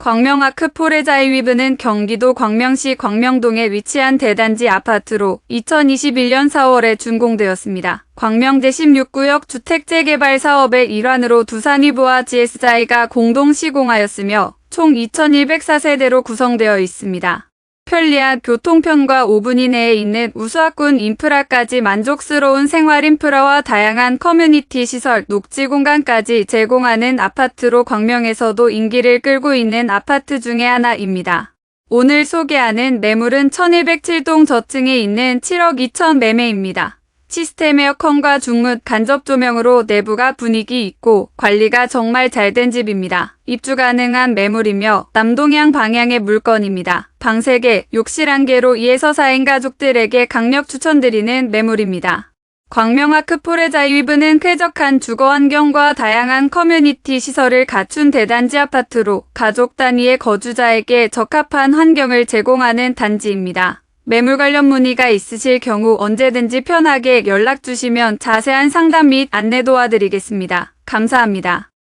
광명아크 포레자이위브는 경기도 광명시 광명동에 위치한 대단지 아파트로 2021년 4월에 준공되었습니다. 광명 제 16구역 주택재개발 사업의 일환으로 두산위브와 GS자이가 공동 시공하였으며 총 2104세대로 구성되어 있습니다. 편리한 교통편과 5분 이내에 있는 우수학군 인프라까지 만족스러운 생활 인프라와 다양한 커뮤니티 시설, 녹지 공간까지 제공하는 아파트로 광명에서도 인기를 끌고 있는 아파트 중의 하나입니다. 오늘 소개하는 매물은 1207동 저층에 있는 7억 2천 매매입니다. 시스템 에어컨과 중문 간접 조명으로 내부가 분위기 있고 관리가 정말 잘 된 집입니다. 입주 가능한 매물이며 남동향 방향의 물건입니다. 방 3개, 욕실 1개로 2에서 4인 가족들에게 강력 추천드리는 매물입니다. 광명아크 포레자이위브는 쾌적한 주거 환경과 다양한 커뮤니티 시설을 갖춘 대단지 아파트로 가족 단위의 거주자에게 적합한 환경을 제공하는 단지입니다. 매물 관련 문의가 있으실 경우 언제든지 편하게 연락 주시면 자세한 상담 및 안내 도와드리겠습니다. 감사합니다.